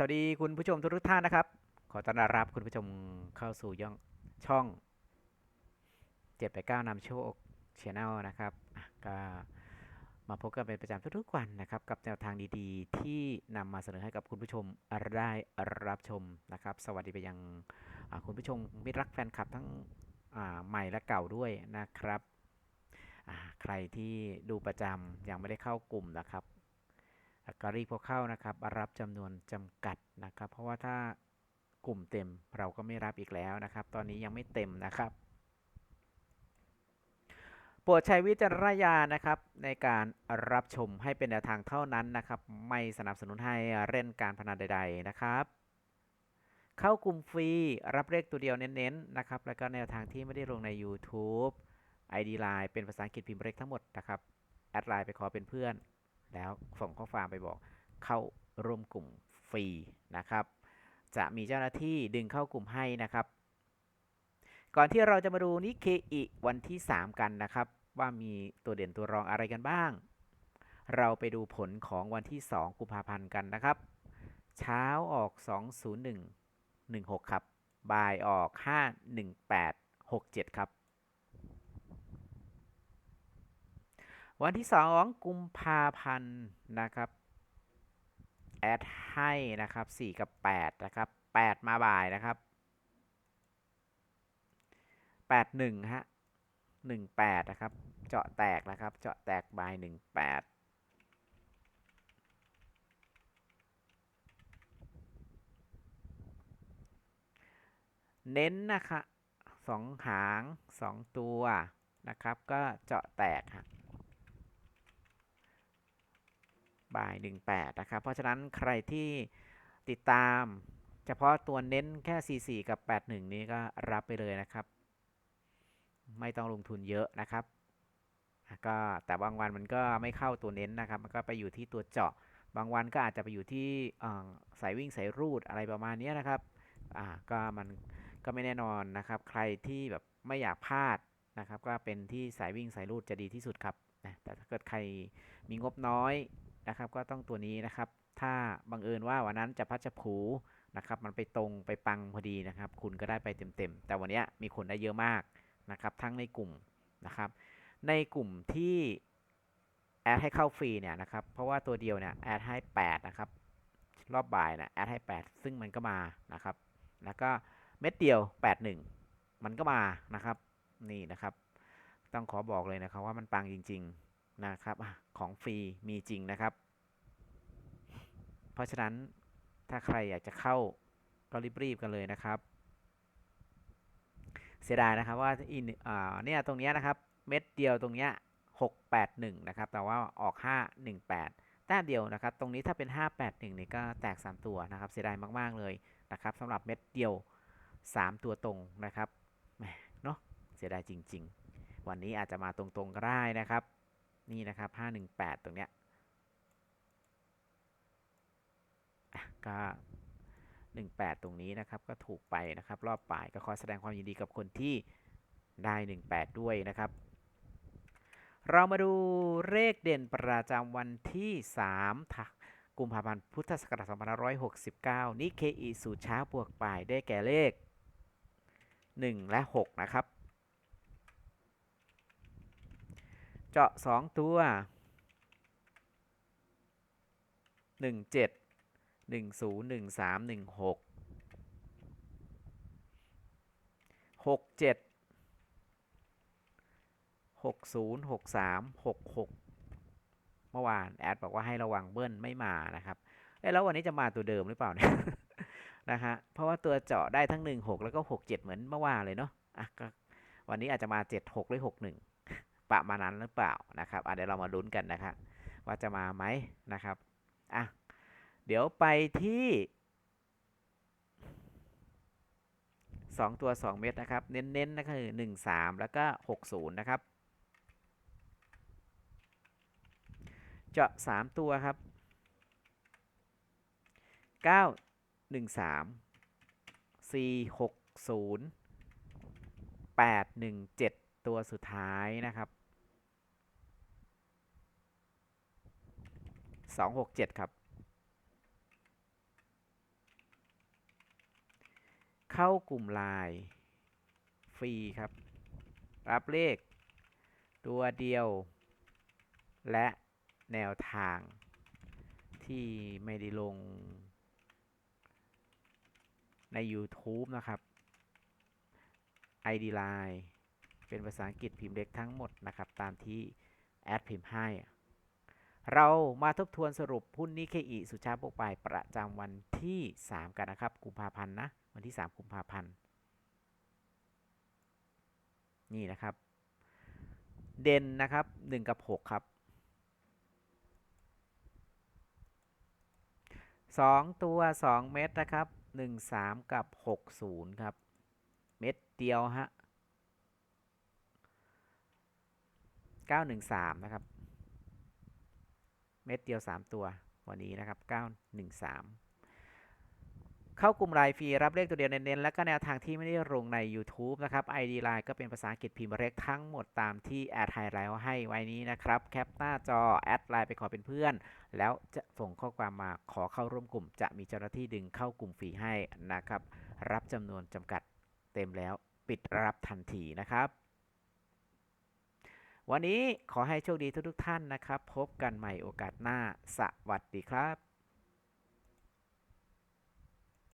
สวัสดีคุณผู้ชมทุกท่านนะครับ ขอต้อนรับคุณผู้ชมเข้าสู่ย่องช่อง789นำโชคช anel นะครับก็มาพบกันเป็นประจำทุกๆวันนะครับ กับแนวทางดีๆ ที่นำมาเสนอให้กับคุณผู้ชมได้รับชมนะครับ สวัสดีไปยังคุณผู้ชมมิตรรักแฟนคลับทั้งใหม่และเก่าด้วยนะครับ ใครที่ดูประจำยังไม่ได้เข้ากลุ่มนะครับ ก็รีบเข้านะครับ รับจำนวนจำกัดนะครับ เพราะว่าถ้ากลุ่มเต็มเราก็ไม่รับอีกแล้วนะครับ ตอนนี้ยังไม่เต็มนะครับโปรดใช้วิจารณญาณนะครับ ในการรับชมให้เป็นแนวทางเท่านั้นนะครับ ไม่สนับสนุนให้เล่นการพนันใด ๆนะครับ เข้ากลุ่มฟรีรับเลขตัวเดียวเน้นๆนะครับ แล้วก็แนวทางที่ไม่ได้ลงใน YouTube ID Line เป็นภาษาอังกฤษพิมพ์เลขทั้งหมดนะครับ แอดไลน์ไปขอเป็นเพื่อน แล้วส่งข้อความไปบอกเข้าร่วมกลุ่มฟรีนะครับ จะมีเจ้าหน้าที่ดึงเข้ากลุ่มให้นะครับ ก่อนที่เราจะมาดูนิเคอิวันที่ 3 กันนะครับ ว่ามีตัวเด่นตัวรองอะไรกันบ้าง เราไปดูผลของวันที่ 2 กุมภาพันธ์กันนะครับ เช้าออก 20116 ครับ บ่ายออก 51867 ครับ วันที่ 2 กุมภาพันธ์นะครับแอดให้นะครับ 4 กับ 8 นะครับ 8 มาบ่ายนะครับ 81 ฮะ 18 นะครับ เจาะแตกนะครับ เจาะแตกบ่าย 18เน้นนะคะสองหาง2ตัวนะครับ ก็เจาะแตกฮะ บ่าย 18 นะครับ เพราะฉะนั้นใครที่ติดตาม เฉพาะตัวเน้นแค่ 44 กับ 81 นี้ก็รับไปเลยนะครับ ไม่ต้องลงทุนเยอะนะครับ ก็แต่บางวันมันก็ไม่เข้าตัวเน้นนะครับ มันก็ไปอยู่ที่ตัวเจาะ บางวันก็อาจจะไปอยู่ที่สายวิ่งสายรูดอะไรประมาณนี้นะครับอ่าก็มันก็ไม่แน่นอนนะครับ ใครที่แบบไม่อยากพลาดนะครับ ก็เป็นที่สายวิ่งสายรูดจะดีที่สุดครับนะแต่ถ้าเกิดใครมีงบน้อย นะครับ ก็ต้องตัวนี้นะครับ ถ้าบังเอิญว่าวันนั้นจะพัดจะผูนะครับ มันไปตรงไปปังพอดีนะครับ คุณก็ได้ไปเต็มๆ แต่วันนี้มีคนได้เยอะมากนะครับ ทั้งในกลุ่มนะครับ ในกลุ่มที่แอดให้เข้าฟรีเนี่ยนะครับ เพราะว่าตัวเดียวเนี่ยแอดให้ 8 นะครับ รอบบ่ายนะแอดให้ 8 ซึ่งมันก็มานะครับ แล้วก็เม็ดเดียว 81 มันก็มานะครับ นี่นะครับ ต้องขอบอกเลยนะครับว่ามันปังจริง ๆ นะครับของฟรีมีจริงนะครับ เพราะฉะนั้นถ้าใครอยากจะเข้าก็รีบๆกันเลยนะครับ เสียดายนะครับว่าอินอ่าเนี่ยตรงนี้นะครับเม็ดเดียวตรงเนี้ย681 นะครับ แต่ว่าออก 518 แต้เดียวนะครับ ตรงนี้ถ้าเป็น 581 นี่ก็แตก 3 ตัวนะครับ เสียดายมาก ๆ เลยนะครับสำหรับเม็ดเดียว 3 ตัวตรงนะครับแหมเนาะเสียดายจริง ๆ วันนี้อาจจะมาตรง ๆ ก็ได้นะครับ นี่นะครับ518 ตรงเนี้ยอะก็ 18 ตรงนี้นะครับก็ถูกไปนะครับรอบป่ายก็ขอแสดงความยินดีกับคนที่ได้ 18 ด้วยนะครับ เรามาดูเลขเด่นประจำวันที่3ถักกุมภาพันธ์พุทธศักราช2569 นิเคอีสูตรเช้าบวกป่ายได้แก่เลข 1 และ 6 นะครับ เจาะ2ตัว1 7 1 0 1 3 1 6 6 7 6 0 6 3 6 6เมื่อวานแอดบอกว่าให้ระวังเบิ้ลไม่มานะครับเอ้ยแล้ววันนี้จะมาตัวเดิมหรือเปล่าเนี่ยนะฮะเพราะว่าตัวเจาะได้ทั้ง1 6แล้วก็6 7เหมือนเมื่อวานเลยเนาะอะก็วันนี้อาจจะมา7 6หรือ6 1 ประมาณนั้นหรือเปล่านะครับอะเดี๋ยวเรามาลุ้นกันนะครับว่าจะมาไหมนะครับอะเดี๋ยวไปที่ 2 ตัว 2 เม็ดนะครับ เน้นๆนะคือ1 3 แล้วก็ 60 นะครับ เจาะ 3 ตัวครับ 9 1 3 4 6 0 8 1 7 ตัวสุดท้ายนะครับ2 6 7ครับ เข้ากลุ่มไลน์ฟรีครับ รับเลข ตัวเดียว และแนวทางที่ไม่ได้ลงใน YouTube นะครับ ID Line เป็นภาษาอังกฤษพิมพ์เล็กทั้งหมดนะครับตามที่แอดพิมพ์ให้ เรามาทบทวนสรุปหุ้นนิเคอิสุชาติโบกไปประจำวันที่ 3 กันนะครับกุมภาพันธ์นะวันที่ 3 กุมภาพันธ์นี่นะครับ เด่นนะครับ 1 กับ 6 ครับ 2 ตัว 2 เม็ดนะครับ 1 3 กับ 60 ครับ เม็ดเดียวฮะ 913นะครับ เม็ดเดียว3ตัว วันนี้นะครับ913เข้ากลุ่มรายฟรีรับเลขตัวเดียวเน้นๆ แล้วก็แนวทางที่ไม่ได้ลงใน YouTube นะครับ ID Line ก็เป็นภาษาอังกฤษพิมพ์เล็กทั้งหมดตามที่แอดไฮไลท์ให้ไว้นี้นะครับ แคปหน้าจอ แอดไลน์ไปขอเป็นเพื่อน แล้วจะส่งข้อความมาขอเข้าร่วมกลุ่ม จะมีเจ้าหน้าที่ดึงเข้ากลุ่มฟรีให้นะครับ รับจำนวนจำกัดเต็มแล้วปิดรับทันทีนะครับ วันนี้ขอให้โชคดีทุกๆท่านนะครับ พบกันใหม่โอกาสหน้า สวัสดีครับ